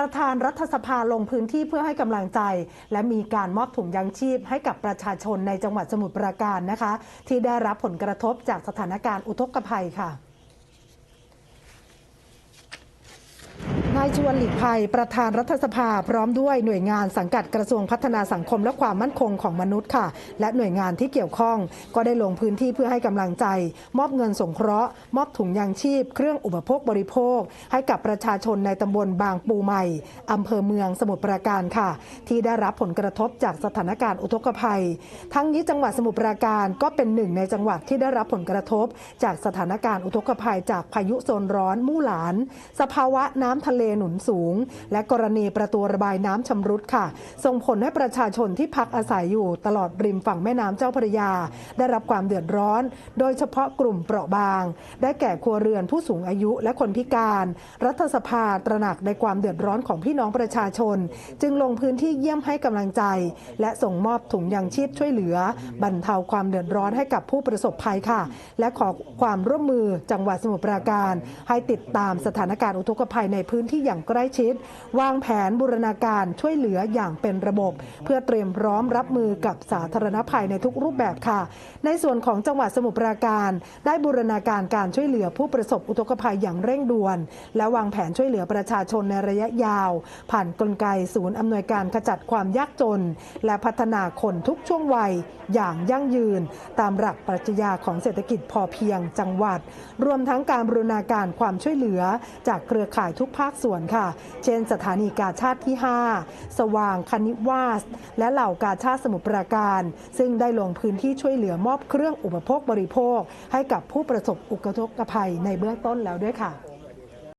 ประธานรัฐสภาลงพื้นที่เพื่อให้กำลังใจ และมีการมอบถุงยางชีพให้กับประชาชนในจังหวัดสมุทรปราการนะคะ ที่ได้รับผลกระทบจากสถานการณ์อุทกภัยค่ะายชวนหลีกภัยประธานรัฐสภาพร้อมด้วยหน่วยงานสังกัดกระทรวงพัฒนาสังคมและความมั่นคงของมนุษย์ค่ะ และหน่วยงานที่เกี่ยวข้อง ก็ได้ลงพื้นที่เพื่อให้กำลังใจ มอบเงินสงเคราะห์ มอบถุงยางชีพ เครื่องอุปโภคบริโภค ให้กับประชาชนในตำบลบางปูใหม่อำเภอเมืองสมุทรปราการค่ะ ที่ได้รับผลกระทบจากสถานการณ์อุทกภัย ทั้งนี้จังหวัดสมุทรปราการก็เป็นหนึ่งในจังหวัดที่ได้รับผลกระทบ จากสถานการณ์อุทกภัย จากพายุโซนร้อนมู่หลาน สภาวะน้ำทะเลหนุนสูง และกรณีประตูระบายน้ำชำรุดค่ะ ส่งผลให้ประชาชนที่พักอาศัยอยู่ตลอดริมฝั่งแม่น้ำเจ้าพระยา ได้รับความเดือดร้อน โดยเฉพาะกลุ่มเปราะบาง ได้แก่ครัวเรือนผู้สูงอายุและคนพิการ รัฐสภาตระหนักในความเดือดร้อนของพี่น้องประชาชน จึงลงพื้นที่เยี่ยมให้กำลังใจ และส่งมอบถุงยางชีพช่วยเหลือ บรรเทาความเดือดร้อนให้กับผู้ประสบภัยค่ะ และขอความร่วมมือจังหวัดสมุทรปราการ ให้ติดตามสถานการณ์อุทกภัยในพื้นที่อย่างใกล้ชิด วางแผนบูรณาการช่วยเหลืออย่างเป็นระบบ เพื่อเตรียมพร้อมรับมือกับสาธารณภัยในทุกรูปแบบค่ะ ในส่วนของจังหวัดสมุทรปราการ ได้บูรณาการการช่วยเหลือผู้ประสบอุทกภัยอย่างเร่งด่วน และวางแผนช่วยเหลือประชาชนในระยะยาว ผ่านกลไกศูนย์อำนวยการขจัดความยากจน และพัฒนาคนทุกช่วงวัยอย่างยั่งยืน ตามหลักปรัชญาของเศรษฐกิจพอเพียงจังหวัด รวมทั้งการบูรณาการความช่วยเหลือจากเครือข่ายทุกภาคส่วนค่ะ เช่นสถานีกาชาติที่ 5 สว่างคณิวาส และเหล่ากาชาติสมุทรปราการ ซึ่งได้ลงพื้นที่ช่วยเหลือมอบเครื่องอุปโภคบริโภค ให้กับผู้ประสบอุทกภัยในเบื้องต้นแล้วด้วยค่ะ